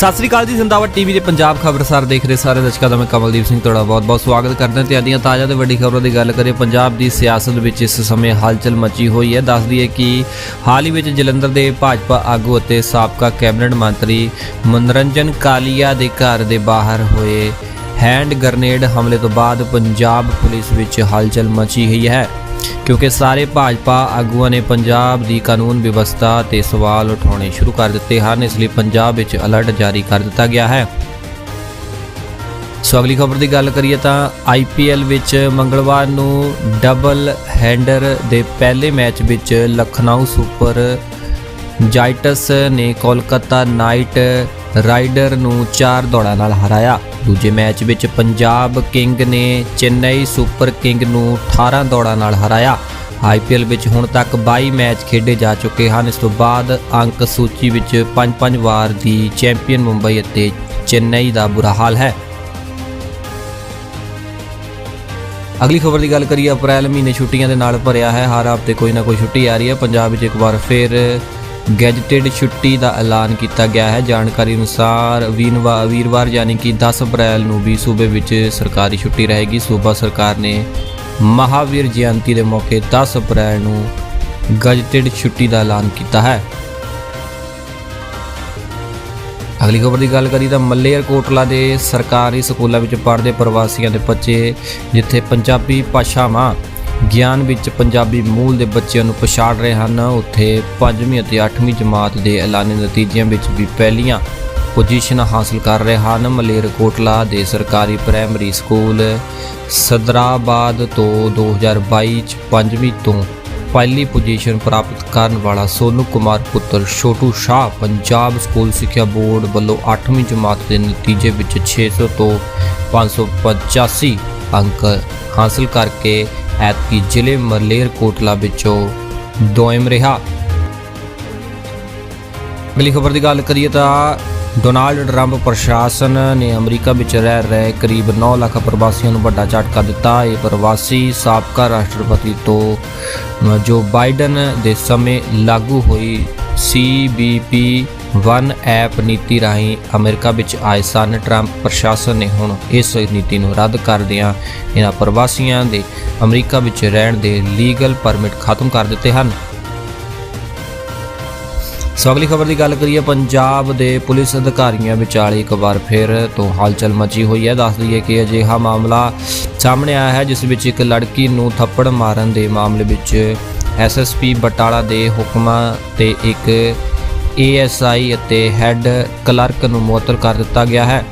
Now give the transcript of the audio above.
ਸਤਿ ਸ੍ਰੀ ਅਕਾਲ ਜੀ, ਜ਼ਿੰਦਾਬਾਦ ਟੀਵੀ ਦੇ ਪੰਜਾਬ ਖਬਰਸਾਰ ਦੇਖ ਰਹੇ ਸਾਰੇ ਦਰਸ਼ਕਾਂ ਦਾ ਮੈਂ ਕਮਲਦੀਪ ਸਿੰਘ ਤੁਹਾਡਾ ਬਹੁਤ-ਬਹੁਤ ਸਵਾਗਤ ਕਰਦਾ ਤੇ ਆਦੀਆਂ ਤਾਜ਼ਾ ਤੇ ਵੱਡੀ ਖਬਰਾਂ ਦੀ ਗੱਲ ਕਰੀਏ, ਪੰਜਾਬ ਦੀ ਸਿਆਸਤ ਵਿੱਚ ਇਸ ਸਮੇਂ ਹਲਚਲ ਮਚੀ ਹੋਈ ਹੈ। ਦੱਸਦੀ ਹੈ ਕਿ ਹਾਲ ਹੀ ਵਿੱਚ ਜਲੰਧਰ ਦੇ ਭਾਜਪਾ ਆਗੂ ਅਤੇ ਸਾਬਕਾ ਕੈਬਨਿਟ ਮੰਤਰੀ ਮਨੋਰੰਜਨ ਕਾਲੀਆ ਦੇ ਘਰ ਦੇ ਬਾਹਰ ਹੋਏ ਹੈਂਡ ਗ੍ਰਨੇਡ ਹਮਲੇ ਤੋਂ ਬਾਅਦ ਪੰਜਾਬ ਪੁਲਿਸ ਵਿੱਚ ਹਲਚਲ ਮਚੀ ਹੋਈ ਹੈ। ਕਿਉਂਕਿ ਸਾਰੇ ਭਾਜਪਾ ਆਗੂਆਂ ਨੇ ਪੰਜਾਬ ਦੀ ਕਾਨੂੰਨ ਵਿਵਸਥਾ ਤੇ ਸਵਾਲ ਉਠਾਉਣੇ ਸ਼ੁਰੂ ਕਰ ਦਿੱਤੇ ਹਨ। ਇਸ ਲਈ ਪੰਜਾਬ ਵਿੱਚ ਅਲਰਟ ਜਾਰੀ ਕਰ ਦਿੱਤਾ ਗਿਆ ਹੈ। ਸੋ ਅਗਲੀ ਖਬਰ ਦੀ ਗੱਲ ਕਰੀਏ ਤਾਂ ਆਈਪੀਐਲ ਵਿੱਚ ਮੰਗਲਵਾਰ ਨੂੰ ਡਬਲ ਹੈਂਡਰ ਦੇ ਪਹਿਲੇ ਮੈਚ ਵਿੱਚ ਲਖਨਊ ਸੁਪਰ ਜਾਇਟਸ ਨੇ ਕੋਲਕਾਤਾ ਨਾਈਟ ਰਾਈਡਰ ਨੂੰ 4 ਦੌੜਾਂ ਨਾਲ ਹਰਾਇਆ। ਦੂਜੇ ਮੈਚ ਵਿੱਚ ਪੰਜਾਬ ਕਿੰਗ ਨੇ ਚੇਨਈ ਸੁਪਰ ਕਿੰਗ ਨੂੰ 18 ਦੌੜਾਂ ਨਾਲ ਹਰਾਇਆ। ਆਈਪੀਐਲ ਵਿੱਚ ਹੁਣ ਤੱਕ 22 ਮੈਚ ਖੇਡੇ ਜਾ ਚੁੱਕੇ ਹਨ। ਇਸ ਤੋਂ ਬਾਅਦ ਅੰਕ ਸੂਚੀ ਵਿੱਚ 5-5 ਵਾਰ ਦੀ ਚੈਂਪੀਅਨ ਮੁੰਬਈ ਅਤੇ ਚੇਨਈ ਦਾ ਬੁਰਾ ਹਾਲ ਹੈ। ਅਗਲੀ ਖਬਰ ਦੀ ਗੱਲ ਕਰੀਏ, ਅਪ੍ਰੈਲ ਮਹੀਨੇ ਛੁੱਟੀਆਂ ਦੇ ਨਾਲ ਭਰਿਆ ਹੈ ਹਰ ਹਫ਼ਤੇ ਕੋਈ ਨਾ ਕੋਈ ਛੁੱਟੀ ਆ ਰਹੀ ਹੈ। ਪੰਜਾਬ ਵਿੱਚ ਇੱਕ ਵਾਰ ਫਿਰ ਗੈਜਟਡ ਛੁੱਟੀ ਦਾ ਐਲਾਨ ਕੀਤਾ ਗਿਆ ਹੈ। ਜਾਣਕਾਰੀ ਅਨੁਸਾਰ ਵੀਰਵਾ- ਵੀਰਵਾਰ ਯਾਨੀ ਕਿ 10 ਅਪ੍ਰੈਲ ਨੂੰ ਵੀ ਸੂਬੇ ਵਿੱਚ ਸਰਕਾਰੀ ਛੁੱਟੀ ਰਹੇਗੀ। ਸੂਬਾ ਸਰਕਾਰ ਨੇ ਮਹਾਵੀਰ ਜਯੰਤੀ ਦੇ ਮੌਕੇ 10 ਅਪ੍ਰੈਲ ਨੂੰ ਗੈਜਟਡ ਛੁੱਟੀ ਦਾ ਐਲਾਨ ਕੀਤਾ ਹੈ। ਅਗਲੀ ਖਬਰ ਦੀ ਗੱਲ ਕਰੀ ਤਾਂ ਮੱਲੇਰ ਕੋਟਲਾ ਦੇ ਸਰਕਾਰੀ ਸਕੂਲਾਂ ਵਿੱਚ ਪੜ੍ਹਦੇ ਪ੍ਰਵਾਸੀਆਂ ਦੇ ਬੱਚੇ, ਜਿੱਥੇ ਪੰਜਾਬੀ ਭਾਸ਼ਾਵਾਂ ਗਿਆਨ ਵਿੱਚ ਪੰਜਾਬੀ ਮੂਲ ਦੇ ਬੱਚਿਆਂ ਨੂੰ ਪਛਾੜ ਰਹੇ ਹਨ। ਉੱਥੇ 5ਵੀਂ ਅਤੇ 8ਵੀਂ ਜਮਾਤ ਦੇ ਐਲਾਨੀ ਨਤੀਜਿਆਂ ਵਿੱਚ ਵੀ ਪਹਿਲੀਆਂ ਪੋਜੀਸ਼ਨ ਹਾਸਲ ਕਰ ਰਹੇ ਹਨ। ਮਲੇਰਕੋਟਲਾ ਦੇ ਸਰਕਾਰੀ ਪ੍ਰਾਇਮਰੀ ਸਕੂਲ ਸਦਰਾਬਾਦ ਤੋਂ 2022 ਚ 5ਵੀਂ ਤੋਂ ਪਹਿਲੀ ਪੋਜੀਸ਼ਨ ਪ੍ਰਾਪਤ ਕਰਨ ਵਾਲਾ ਸੋਨੂ ਕੁਮਾਰ ਪੁੱਤਰ ਛੋਟੂ ਸ਼ਾਹ ਪੰਜਾਬ ਸਕੂਲ ਸਿੱਖਿਆ ਬੋਰਡ ਵੱਲੋਂ 8ਵੀਂ ਜਮਾਤ ਦੇ ਨਤੀਜੇ ਵਿੱਚ 600 ਤੋਂ 585 ਅੰਕ ਹਾਸਲ ਕਰਕੇ ਐਤਕੀ ਜ਼ਿਲ੍ਹੇ ਮਲੇਰ ਕੋਟਲਾ ਵਿੱਚੋਂ ਦੋਇਮ ਰਿਹਾ। ਅਗਲੀ ਖਬਰ ਦੀ ਗੱਲ ਕਰੀਏ ਤਾਂ ਡੋਨਾਲਡ ਟਰੰਪ ਪ੍ਰਸ਼ਾਸਨ ਨੇ ਅਮਰੀਕਾ ਵਿੱਚ ਰਹਿ ਰਹੇ ਕਰੀਬ 9 ਲੱਖ ਪ੍ਰਵਾਸੀਆਂ ਨੂੰ ਵੱਡਾ ਝਟਕਾ ਦਿੱਤਾ। ਇਹ ਪ੍ਰਵਾਸੀ ਸਾਬਕਾ ਰਾਸ਼ਟਰਪਤੀ ਤੋਂ ਜੋ ਬਾਈਡਨ ਦੇ ਸਮੇਂ ਲਾਗੂ ਹੋਈ CBP ਵਨ ਐਪ ਨੀਤੀ ਰਾਹੀਂ ਅਮਰੀਕਾ ਵਿੱਚ ਆਏ ਸਨ। ਟਰੰਪ ਪ੍ਰਸ਼ਾਸਨ ਨੇ ਹੁਣ ਇਸ ਨੀਤੀ ਨੂੰ ਰੱਦ ਕਰਦਿਆਂ ਇਹਨਾਂ ਪ੍ਰਵਾਸੀਆਂ ਦੇ ਅਮਰੀਕਾ ਵਿੱਚ ਰਹਿਣ ਦੇ ਲੀਗਲ ਪਰਮਿਟ ਖਤਮ ਕਰ ਦਿੱਤੇ ਹਨ। ਸੋ ਅਗਲੀ ਖਬਰ ਦੀ ਗੱਲ ਕਰੀਏ, ਪੰਜਾਬ ਦੇ ਪੁਲਿਸ ਅਧਿਕਾਰੀਆਂ ਵਿਚਾਲੇ ਇੱਕ ਵਾਰ ਫਿਰ ਤੋਂ ਹਲਚਲ ਮਚੀ ਹੋਈ ਹੈ। ਦੱਸ ਦਈਏ ਕਿ ਅਜਿਹਾ ਮਾਮਲਾ ਸਾਹਮਣੇ ਆਇਆ ਹੈ, ਜਿਸ ਵਿੱਚ ਇੱਕ ਲੜਕੀ ਨੂੰ ਥੱਪੜ ਮਾਰਨ ਦੇ ਮਾਮਲੇ ਵਿੱਚ ਐਸਐਸਪੀ ਬਟਾਲਾ ਦੇ ਹੁਕਮਾਂ ਤੇ ਇੱਕ ਏਐਸਆਈ ਅਤੇ ਹੈੱਡ ਕਲਰਕ ਨੂੰ ਮੁਅੱਤਲ ਕਰ ਦਿੱਤਾ ਗਿਆ ਹੈ।